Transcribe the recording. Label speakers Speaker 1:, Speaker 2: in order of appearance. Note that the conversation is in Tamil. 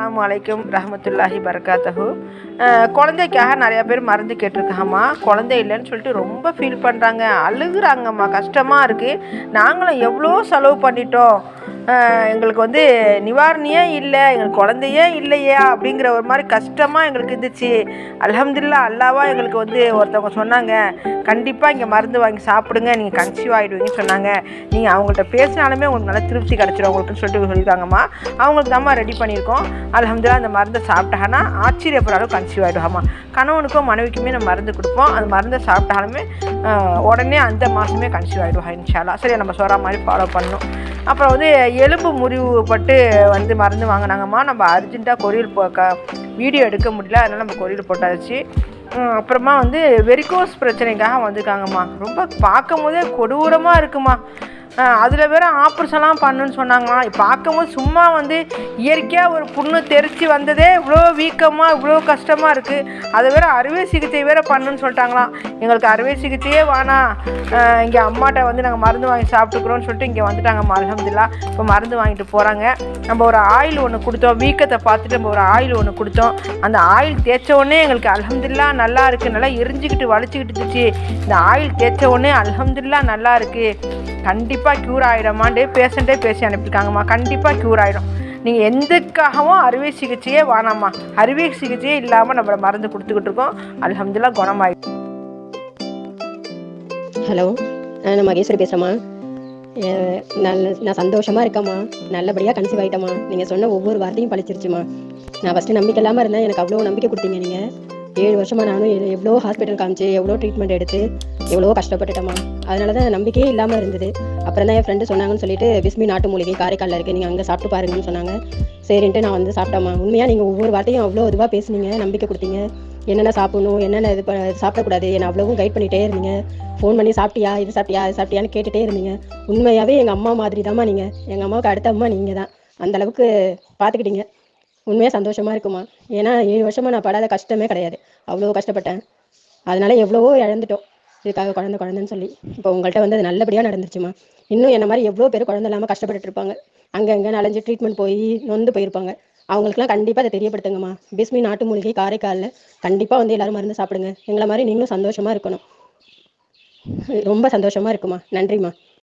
Speaker 1: அஸ்லாம் அலைக்கும் ரஹமத்துல்லாஹி பரகாத்தஹு குழந்தைக்காக நிறையா பேர் மருந்து கேட்டிருக்காங்கம்மா. குழந்தை இல்லைன்னு சொல்லிட்டு ரொம்ப ஃபீல் பண்ணுறாங்க அழுகுறாங்கம்மா. கஷ்டமாக இருக்குது நாங்களும் எவ்வளோ செலவு பண்ணிட்டோம். எங்களுக்கு வந்து நிவாரணியே இல்லை எங்களுக்கு குழந்தையே இல்லையே அப்படிங்கிற ஒரு மாதிரி கஷ்டமாக எங்களுக்கு இருந்துச்சு. அலமதுல்லா அல்லாவா எங்களுக்கு வந்து ஒருத்தவங்க சொன்னாங்க. கண்டிப்பாக இங்கே மருந்து வாங்கி சாப்பிடுங்க நீங்கள் கன்சீவ் ஆகிடுவீங்கன்னு சொன்னாங்க. நீங்கள் அவங்கள்ட்ட பேசினாலுமே உங்களுக்கு நல்லா திருப்தி கிடச்சிரும் உங்களுக்குன்னு சொல்லிட்டு சொல்லியிருக்காங்கம்மா அவங்களுக்கு தாம்மா ரெடி பண்ணியிருக்கோம். அலமதுல்லா அந்த மருந்தை சாப்பிட்டாங்கன்னா ஆச்சரியப்படுற கன்சீவ் ஆகிடுவாம்மா கணவனுக்கும் மனைவிக்குமே நம்ம மருந்து கொடுப்போம். அந்த மருந்தை சாப்பிட்டாலுமே உடனே அந்த மாதமே கன்சீவ் ஆகிடுவா இன்ஷாலா சரி நம்ம சொல்கிற மாதிரி ஃபாலோ பண்ணணும். அப்புறம் வந்து எலும்பு முறிவு பட்டு வந்து மருந்து வாங்கினாங்கம்மா. நம்ம அர்ஜென்ட்டாக கொரியல் போ க வீடியோ எடுக்க முடியல. அதனால் நம்ம கொரியல் போட்டாச்சு. அப்புறமா வந்து வெரிகோஸ் பிரச்சனைக்காக வந்திருக்காங்கம்மா. ரொம்ப பார்க்கும் போதே கொடூரமாக இருக்குமா அதில் வேற ஆப்ரேஷன்லாம் பண்ணுன்னு சொன்னாங்களாம் பார்க்கும்போது சும்மா வந்து இயற்கையாக ஒரு புண்ணு தெரித்து வந்ததே இவ்வளோ வீக்கமாக இவ்வளோ கஷ்டமாக இருக்குது அதை வேற அறுவை சிகிச்சை வேற பண்ணுன்னு சொல்லிட்டாங்களாம். எங்களுக்கு அறுவை சிகிச்சையே வேணாம் இங்கே அம்மாட்ட வந்து நாங்கள் மருந்து வாங்கி சாப்பிட்டுக்குறோம்னு சொல்லிட்டு இங்கே வந்துட்டாங்கம்மா அலமதுல்லா இப்போ மருந்து வாங்கிட்டு போகிறாங்க நம்ம ஒரு ஆயில் ஒன்று கொடுத்தோம் வீக்கத்தை பார்த்துட்டு நம்ம ஒரு ஆயில் ஒன்று கொடுத்தோம். அந்த ஆயில் தேய்ச்ச உடனே எங்களுக்கு அலமதுல்லா நல்லா இருக்குது நல்லா எரிஞ்சுக்கிட்டு வலிச்சிக்கிட்டு இருந்துச்சு. இந்த ஆயில் தேய்ச்ச உடனே அலமதுல்லா நல்லா இருக்குது கண்டிப்பாக க்யூர் ஆகிடுமான்ட்டு பேஷண்ட்டே பேசி அனுப்பியிருக்காங்கம்மா. கண்டிப்பாக க்யூர் ஆகிடும் நீங்கள் எந்தக்காகவும் அறுவை சிகிச்சையே வேணாம்மா. அறுவை சிகிச்சையே இல்லாமல் நம்மளை மருந்து கொடுத்துக்கிட்டு இருக்கோம். அலமதுல்லா குணமாயிடும்
Speaker 2: ஹலோ நான் மகேஸ்வரி பேசுகிறேம்மா நல்ல நான் சந்தோஷமாக இருக்கேம்மா. நல்லபடியாக கன்சீவ் ஆகிட்டேம்மா நீங்கள் சொன்ன ஒவ்வொரு வார்த்தையும் பழிச்சிருச்சுமா நான் ஃபஸ்ட்டு நம்பிக்கை இல்லாமல் இருந்தேன். எனக்கு அவ்வளோ நம்பிக்கை கொடுத்தீங்க நீங்கள் ஏழு வருஷமாக நானும் எவ்வளோ ஹாஸ்பிட்டல் காமிச்சு எவ்வளோ ட்ரீட்மெண்ட் எடுத்து எவ்வளோ கஷ்டப்பட்டுட்டேம்மா. அதனால தான் நம்பிக்கையே இல்லாமல் இருந்தது. அப்புறம் தான் என் ஃப்ரெண்டு சொன்னாங்கன்னு சொல்லிட்டு பிஸ்மி நாட்டு மூலிகை காரைக்காலில் இருக்குது நீங்கள் அங்கே சாப்பிட்டு பாருங்கன்னு சொன்னாங்க. சரின்ட்டு நான் வந்து சாப்பிட்டேம்மா. உண்மையாக நீங்கள் ஒவ்வொரு வார்த்தையும் அவ்வளோ இதுவாக பேசுனீங்க நம்பிக்கை கொடுத்தீங்க. என்னென்ன சாப்பிடணும் என்னென்ன இது சாப்பிடக்கூடாது என்னை அவ்வளவும் கைட் பண்ணிகிட்டே இருந்தீங்க. ஃபோன் பண்ணி சாப்பிட்டியா இது சாப்பிட்டியா அது சாப்பிட்டியான்னு கேட்டுகிட்டே இருந்தீங்க. உண்மையாகவே எங்கள் அம்மா மாதிரி தாம்மா நீங்கள் எங்கள் அம்மாவுக்கு அடுத்த அம்மா நீங்கள் தான் அந்த அளவுக்கு பார்த்துக்கிட்டீங்க உண்மையாக சந்தோஷமாக இருக்குமா? ஏன்னா ஏழு வருஷமாக நான் படாத கஷ்டமே கிடையாது. அவ்வளோ கஷ்டப்பட்டேன். அதனால எவ்வளவோ இழந்துட்டோம். இதுக்காக குழந்தை குழந்தைன்னு சொல்லி. இப்போ உங்கள்கிட்ட வந்து அது நல்லபடியாக நடந்துருச்சுமா? இன்னும் என்ன மாதிரி எவ்வளோ பேர் குழந்தை இல்லாமல் கஷ்டப்பட்டுட்டு இருப்பாங்க. அங்கே அங்கே நலஞ்சு ட்ரீட்மெண்ட் போய் நொந்து போயிருப்பாங்க. அவங்களுக்குலாம் கண்டிப்பாக அதை தெரியப்படுத்துங்கம்மா. பிஸ்மி நாட்டு மூலிகை காரைக்காலில் கண்டிப்பாக வந்து எல்லாரும் மருந்து சாப்பிடுங்க. எங்களை மாதிரி நீங்களும் சந்தோஷமாக இருக்கணும். ரொம்ப சந்தோஷமாக இருக்குமா நன்றிம்மா.